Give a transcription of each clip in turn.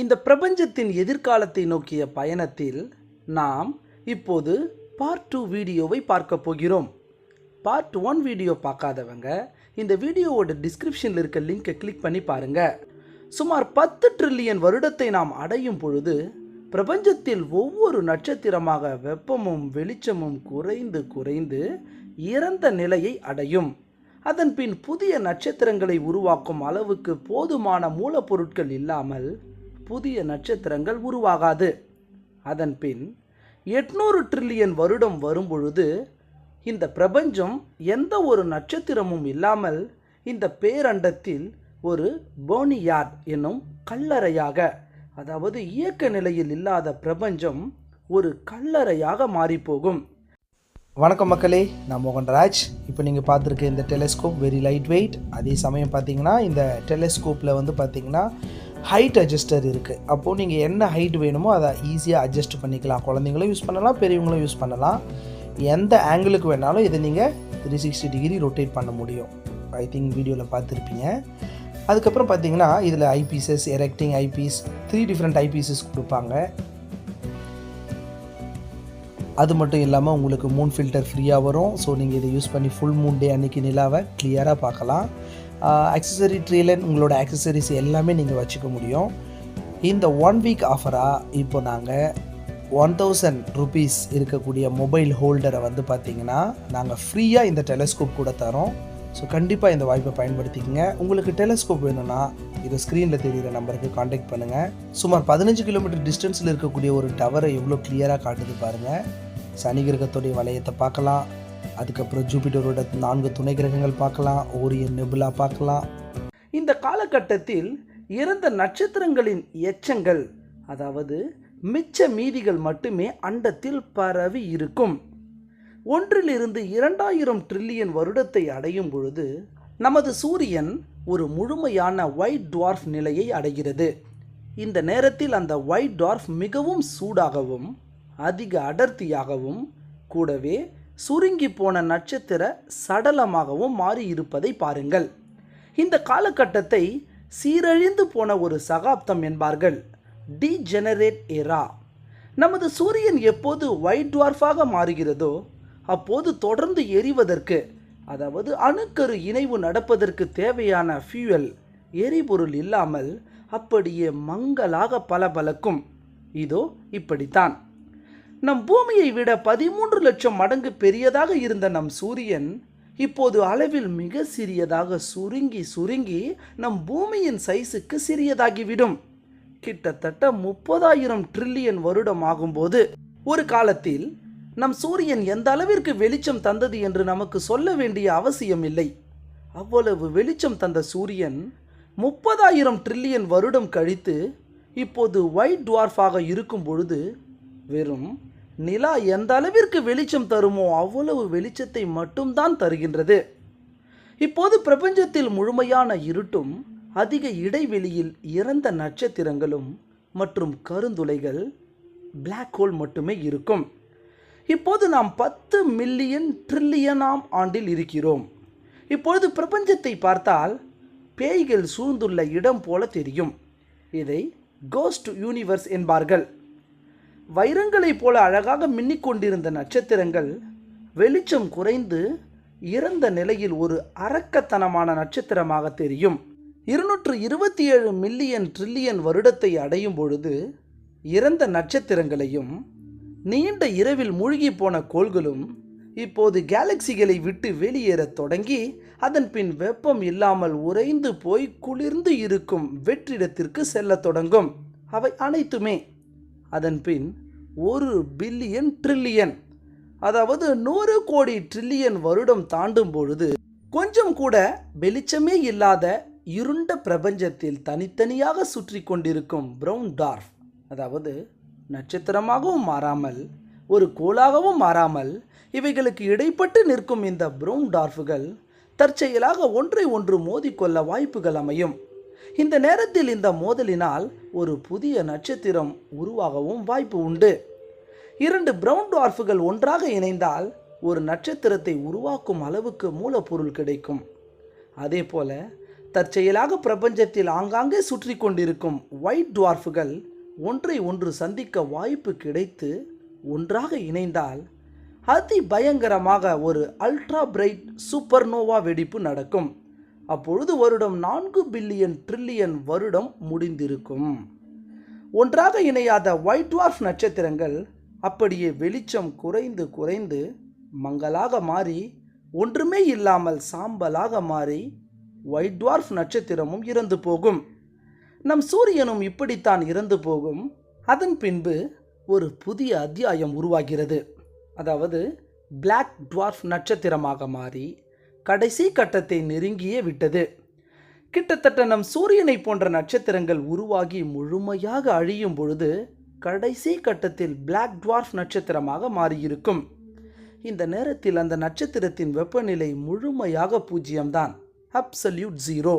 இந்த பிரபஞ்சத்தின் எதிர்காலத்தை நோக்கிய பயணத்தில் நாம் இப்போது பார்ட் டூ வீடியோவை பார்க்க போகிறோம். பார்ட் ஒன் வீடியோ பார்க்காதவங்க இந்த வீடியோவோட டிஸ்கிரிப்ஷனில் இருக்க லிங்கை கிளிக் பண்ணி பாருங்க. சுமார் பத்து ட்ரில்லியன் வருடத்தை நாம் அடையும் பொழுது பிரபஞ்சத்தில் ஒவ்வொரு நட்சத்திரமாக வெப்பமும் வெளிச்சமும் குறைந்து குறைந்து இறந்த நிலையை அடையும். அதன் பின் புதிய நட்சத்திரங்களை உருவாக்கும் அளவுக்கு போதுமான மூலப்பொருட்கள் இல்லாமல் புதிய நட்சத்திரங்கள் உருவாகாது. அதன் பின் எட்நூறு ட்ரில்லியன் வருடம் வரும்பொழுது இந்த பிரபஞ்சம் எந்த ஒரு நட்சத்திரமும் இல்லாமல் இந்த பேரண்டத்தில் ஒரு போனியார்ட் என்னும் கல்லறையாக அதாவது இயக்க நிலையில் இல்லாத பிரபஞ்சம் ஒரு கல்லறையாக மாறிப்போகும். வணக்கம் மக்களே நான் மோகன்ராஜ் இப்போ நீங்கள் பார்த்துருக்க இந்த டெலிஸ்கோப் வெரி லைட் வெயிட் அதே சமயம் பார்த்தீங்கன்னா இந்த டெலிஸ்கோப்பில் வந்து பார்த்திங்கன்னா ஹைட் அட்ஜஸ்டர் இருக்குது அப்போது நீங்கள் என்ன ஹைட் வேணுமோ அதை ஈஸியாக அட்ஜஸ்ட் பண்ணிக்கலாம். குழந்தைங்களும் யூஸ் பண்ணலாம் பெரியவங்களும் யூஸ் பண்ணலாம். எந்த ஆங்கிளுக்கு வேணாலும் இதை நீங்கள் த்ரீ சிக்ஸ்டி டிகிரி ரொட்டேட் பண்ண முடியும். ஐ திங்க் வீடியோவில் பார்த்துருப்பீங்க. அதுக்கப்புறம் பார்த்தீங்கன்னா இதில் eyepieces erecting eyepiece three different eyepieces கொடுப்பாங்க. அது மட்டும் இல்லாமல் உங்களுக்கு மூன் ஃபில்டர் ஃப்ரீயாக வரும். ஸோ நீங்கள் இதை யூஸ் பண்ணி ஃபுல் மூன் டே அன்னைக்கு நிலாவை கிளியராக பார்க்கலாம். அக்சசரி ட்ரீலன் உங்களோட அக்சசரிஸ் எல்லாமே நீங்கள் வச்சுக்க முடியும். இந்த ஒன் வீக் ஆஃபராக இப்போ நாங்கள் ஒன் தௌசண்ட் ருபீஸ் இருக்கக்கூடிய மொபைல் ஹோல்டரை வந்து பார்த்தீங்கன்னா நாங்கள் ஃப்ரீயாக இந்த டெலஸ்கோப் கூட தரோம். ஸோ கண்டிப்பாக இந்த வாய்ப்பை பயன்படுத்திக்கங்க. உங்களுக்கு டெலஸ்கோப் வேணும்னா இது ஸ்க்ரீனில் தெரிகிற நம்பருக்கு காண்டாக்ட் பண்ணுங்கள் சுமார் பதினஞ்சு கிலோமீட்டர் டிஸ்டன்ஸில் இருக்கக்கூடிய ஒரு டவரை எவ்வளோ கிளியராக காட்டுது பாருங்கள் சனி கிரகத்துடைய வளையத்தை பார்க்கலாம். அதுக்கப்புறம் ஜூபிட்டரோட நான்கு துணை கிரகங்கள் பார்க்கலாம். ஓரியன் நெபுலா பார்க்கலாம். இந்த காலகட்டத்தில் இறந்த நட்சத்திரங்களின் எச்சங்கள் அதாவது மிச்ச மீதிகள் மட்டுமே அண்டத்தில் பரவி இருக்கும். ஒன்றிலிருந்து இரண்டாயிரம் ட்ரில்லியன் வருடத்தை அடையும் பொழுது நமது சூரியன் ஒரு முழுமையான ஒயிட் டுவார்ஃப் நிலையை அடைகிறது. இந்த நேரத்தில் அந்த ஒயிட் டுவார்ஃப் மிகவும் சூடாகவும் அதிக அடர்த்தியாகவும் கூடவே சுருங்கி போன நட்சத்திர சடலமாகவும் மாறி இருப்பதை பாருங்கள். இந்த காலகட்டத்தை சீரழிந்து போன ஒரு சகாப்தம் என்பார்கள். டீஜெனரேட் எரா நமது சூரியன் எப்போது ஒயிட் டுவார்ஃபாக மாறுகிறதோ அப்போது தொடர்ந்து எரிவதற்கு அதாவது அணுக்கரு இணைவு நடப்பதற்கு தேவையான ஃபியூயல் எரிபொருள் இல்லாமல் அப்படியே மங்கலாக பளபளக்கும். இதோ இப்படித்தான். நம் பூமியை விட பதிமூன்று லட்சம் மடங்கு பெரியதாக இருந்த நம் சூரியன் இப்போது அளவில் மிக சிறியதாக சுருங்கி சுருங்கி நம் பூமியின் சைஸுக்கு சிறியதாகிவிடும். கிட்டத்தட்ட முப்பதாயிரம் ட்ரில்லியன் வருடம் ஆகும்போது ஒரு காலத்தில் நம் சூரியன் எந்த அளவிற்கு வெளிச்சம் தந்தது என்று நமக்கு சொல்ல வேண்டிய அவசியம் இல்லை. அவ்வளவு வெளிச்சம் தந்த சூரியன் முப்பதாயிரம் ட்ரில்லியன் வருடம் கழித்து இப்போது ஒயிட் டுவார்ஃபாக இருக்கும் பொழுது வெறும் நிலா எந்த அளவிற்கு வெளிச்சம் தருமோ அவ்வளவு வெளிச்சத்தை மட்டும்தான் தருகின்றது. இப்போது பிரபஞ்சத்தில் முழுமையான இருட்டும் அதிக இடைவெளியில் இறந்த நட்சத்திரங்களும் மற்றும் கருந்துளைகள் பிளாக் ஹோல் மட்டுமே இருக்கும். இப்போது நாம் பத்து மில்லியன் ட்ரில்லியனாம் ஆண்டில் இருக்கிறோம். இப்பொழுது பிரபஞ்சத்தை பார்த்தால் பேய்கள் சூழ்ந்துள்ள இடம் போல தெரியும். இதை கோஸ்ட் யூனிவர்ஸ் என்பார்கள். வைரங்களைப் போல அழகாக மின்னிக் கொண்டிருந்த நட்சத்திரங்கள் வெளிச்சம் குறைந்து இறந்த நிலையில் ஒரு அரக்கத்தனமான நட்சத்திரமாக தெரியும். இருநூற்று இருபத்தி ஏழு மில்லியன் ட்ரில்லியன் வருடத்தை அடையும் பொழுது இறந்த நட்சத்திரங்களையும் நீண்ட இரவில் மூழ்கி போன கோள்களும் இப்போது கேலக்சிகளை விட்டு வெளியேறத் தொடங்கி அதன் பின் வெப்பம் இல்லாமல் உறைந்து போய் குளிர்ந்து இருக்கும் வெற்றிடத்திற்கு செல்லத் தொடங்கும். அவை அனைத்துமே அதன் பின் ஒரு பில்லியன் ட்ரில்லியன் அதாவது நூறு கோடி ட்ரில்லியன் வருடம் தாண்டும் பொழுது கொஞ்சம் கூட வெளிச்சமே இல்லாத இருண்ட பிரபஞ்சத்தில் தனித்தனியாக சுற்றி கொண்டிருக்கும் ப்ரௌன் டார்ஃப் அதாவது நட்சத்திரமாகவும் மாறாமல் ஒரு கோளாகவும் மாறாமல் இவைகளுக்கு இடைப்பட்டு நிற்கும் இந்த ப்ரௌன் டார்ஃபுகள் தற்செயலாக ஒன்றை ஒன்று மோதிக்கொள்ள வாய்ப்புகள் அமையும். இந்த நேரத்தில் இந்த மோதலினால் ஒரு புதிய நட்சத்திரம் உருவாகவும் வாய்ப்பு உண்டு. இரண்டு பிரவுன் டார்ஃபுகள் ஒன்றாக இணைந்தால் ஒரு நட்சத்திரத்தை உருவாக்கும் அளவுக்கு மூலப்பொருள் கிடைக்கும். அதே போல தற்செயலாக பிரபஞ்சத்தில் ஆங்காங்கே சுற்றி கொண்டிருக்கும் ஒயிட் டுவார்ஃபுகள் ஒன்றை ஒன்று சந்திக்க வாய்ப்பு கிடைத்து ஒன்றாக இணைந்தால் அதி பயங்கரமாக ஒரு அல்ட்ரா பிரைட் சூப்பர்னோவா வெடிப்பு நடக்கும். அப்பொழுது வருடம் நான்கு பில்லியன் ட்ரில்லியன் வருடம் முடிந்திருக்கும். ஒன்றாக இணையாத ஒயிட் டுவார்ஃப் நட்சத்திரங்கள் அப்படியே வெளிச்சம் குறைந்து குறைந்து மங்கலாக மாறி ஒன்றுமே இல்லாமல் சாம்பலாக மாறி ஒயிட் டுவார்ஃப் நட்சத்திரமும் இறந்து போகும். நம் சூரியனும் இப்படித்தான் இறந்து போகும். அதன் பின்பு ஒரு புதிய அத்தியாயம் உருவாகிறது. அதாவது பிளாக் டுவார்ஃப் நட்சத்திரமாக மாறி கடைசி கட்டத்தை நெருங்கியே விட்டது. கிட்டத்தட்ட நம் சூரியனை போன்ற நட்சத்திரங்கள் உருவாகி முழுமையாக அழியும் பொழுது கடைசி கட்டத்தில் பிளாக் டுவார்ஃப் நட்சத்திரமாக மாறியிருக்கும். இந்த நேரத்தில் அந்த நட்சத்திரத்தின் வெப்பநிலை முழுமையாக பூஜ்ஜியம்தான். அப்சல்யூட் ஜீரோ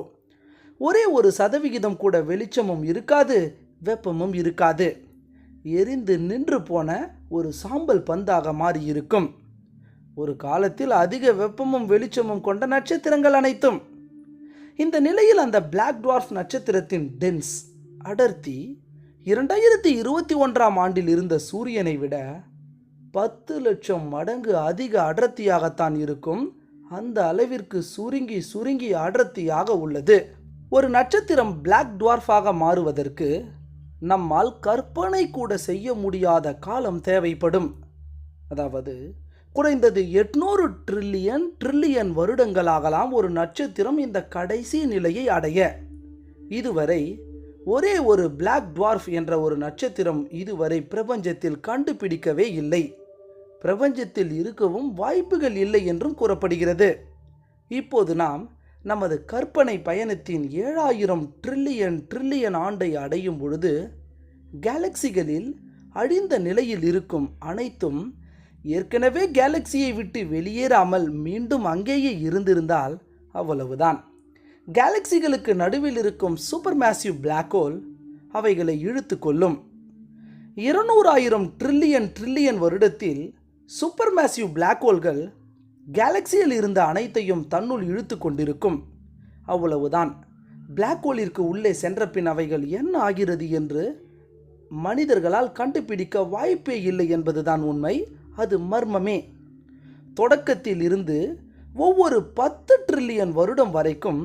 ஒரே ஒரு சதவிகிதம் கூட வெளிச்சமும் இருக்காது வெப்பமும் இருக்காது. எரிந்து நின்று போன ஒரு சாம்பல் பந்தாக மாறியிருக்கும். ஒரு காலத்தில் அதிக வெப்பமும் வெளிச்சமும் கொண்ட நட்சத்திரங்கள் அனைத்தும். இந்த நிலையில் அந்த பிளாக் டுவார்ஃப் நட்சத்திரத்தின் டென்ஸ் அடர்த்தி இரண்டாயிரத்தி இருபத்தி ஒன்றாம் ஆண்டில் இருந்த சூரியனை விட பத்து லட்சம் மடங்கு அதிக அடர்த்தியாகத்தான் இருக்கும். அந்த அளவிற்கு சுருங்கி சுருங்கி அடர்த்தியாக உள்ளது. ஒரு நட்சத்திரம் பிளாக் டுவார்ஃபாக மாறுவதற்கு நம்மால் கற்பனை கூட செய்ய முடியாத காலம் தேவைப்படும். அதாவது குறைந்தது எட்நூறு ட்ரில்லியன் ட்ரில்லியன் வருடங்களாகலாம் ஒரு நட்சத்திரம் இந்த கடைசி நிலையை அடைய. இதுவரை ஒரே ஒரு பிளாக் டுவார்ஃப் என்ற ஒரு நட்சத்திரம் இதுவரை பிரபஞ்சத்தில் கண்டுபிடிக்கவே இல்லை. பிரபஞ்சத்தில் இருக்கவும் வாய்ப்புகள் இல்லை என்றும் கூறப்படுகிறது. இப்போது நாம் நமது கற்பனை பயணத்தின் ஏழாயிரம் ட்ரில்லியன் ட்ரில்லியன் ஆண்டை அடையும் பொழுது கேலக்சிகளில் அழிந்த நிலையில் இருக்கும் அனைத்தும் ஏற்கனவே கேலக்சியை விட்டு வெளியேறாமல் மீண்டும் அங்கேயே இருந்திருந்தால் அவ்வளவுதான். கேலக்சிகளுக்கு நடுவில் இருக்கும் சூப்பர் மேசிவ் பிளாக் ஹோல் அவைகளை இழுத்து கொள்ளும். இருநூறாயிரம் ட்ரில்லியன் ட்ரில்லியன் வருடத்தில் சூப்பர் மேசிவ் பிளாக் ஹோல்கள் கேலக்சியில் இருந்த அனைத்தையும் தன்னுள் இழுத்து கொண்டிருக்கும். அவ்வளவுதான். பிளாக் ஹோலிற்கு உள்ளே சென்ற பின் அவைகள் என்ன ஆகிறது என்று மனிதர்களால் கண்டுபிடிக்க வாய்ப்பே இல்லை என்பதுதான் உண்மை. அது மர்மமே. தொடக்கத்தில் இருந்து ஒவ்வொரு பத்து ட்ரில்லியன் வருடம் வரைக்கும்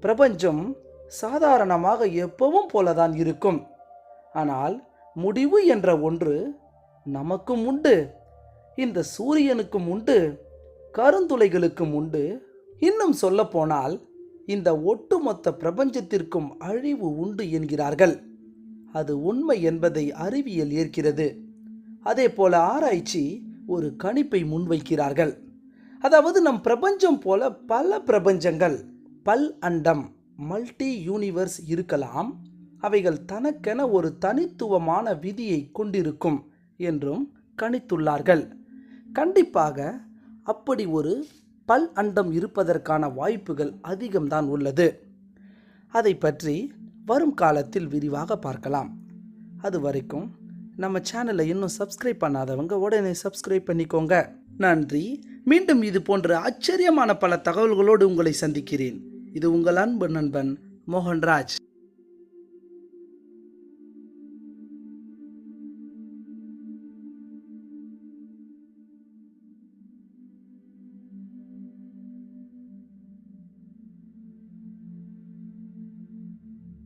பிரபஞ்சம் சாதாரணமாக எப்பவும் போலதான் இருக்கும். ஆனால் முடிவு என்ற ஒன்று நமக்கும் உண்டு. இந்த சூரியனுக்கும் உண்டு கருந்துளைகளுக்கும் உண்டு. இன்னும் சொல்லப்போனால் இந்த ஒட்டுமொத்த பிரபஞ்சத்திற்கும் அழிவு உண்டு என்கிறார்கள். அது உண்மை என்பதை அறிவியல் ஏற்கிறது. அதே போல ஆராய்ச்சி ஒரு கணிப்பை முன்வைக்கிறார்கள். அதாவது நம் பிரபஞ்சம் போல பல பிரபஞ்சங்கள் பல் அண்டம் மல்டி யூனிவர்ஸ் இருக்கலாம் அவைகள் தனக்கென ஒரு தனித்துவமான விதியை கொண்டிருக்கும் என்றும் கணித்துள்ளார்கள். கண்டிப்பாக அப்படி ஒரு பல் அண்டம் இருப்பதற்கான வாய்ப்புகள் அதிகம்தான் உள்ளது. அதை பற்றி வரும் காலத்தில் விரிவாக பார்க்கலாம். அது வரைக்கும் நம்ம சேனலை இன்னும் சப்ஸ்கிரைப் பண்ணாதவங்க உடனே சப்ஸ்கிரைப் பண்ணிக்கோங்க. நன்றி. மீண்டும் இது போன்ற ஆச்சரியமான பல தகவல்களோடு உங்களை சந்திக்கிறேன். இது உங்கள் அன்பு நண்பன் மோகன்ராஜ்.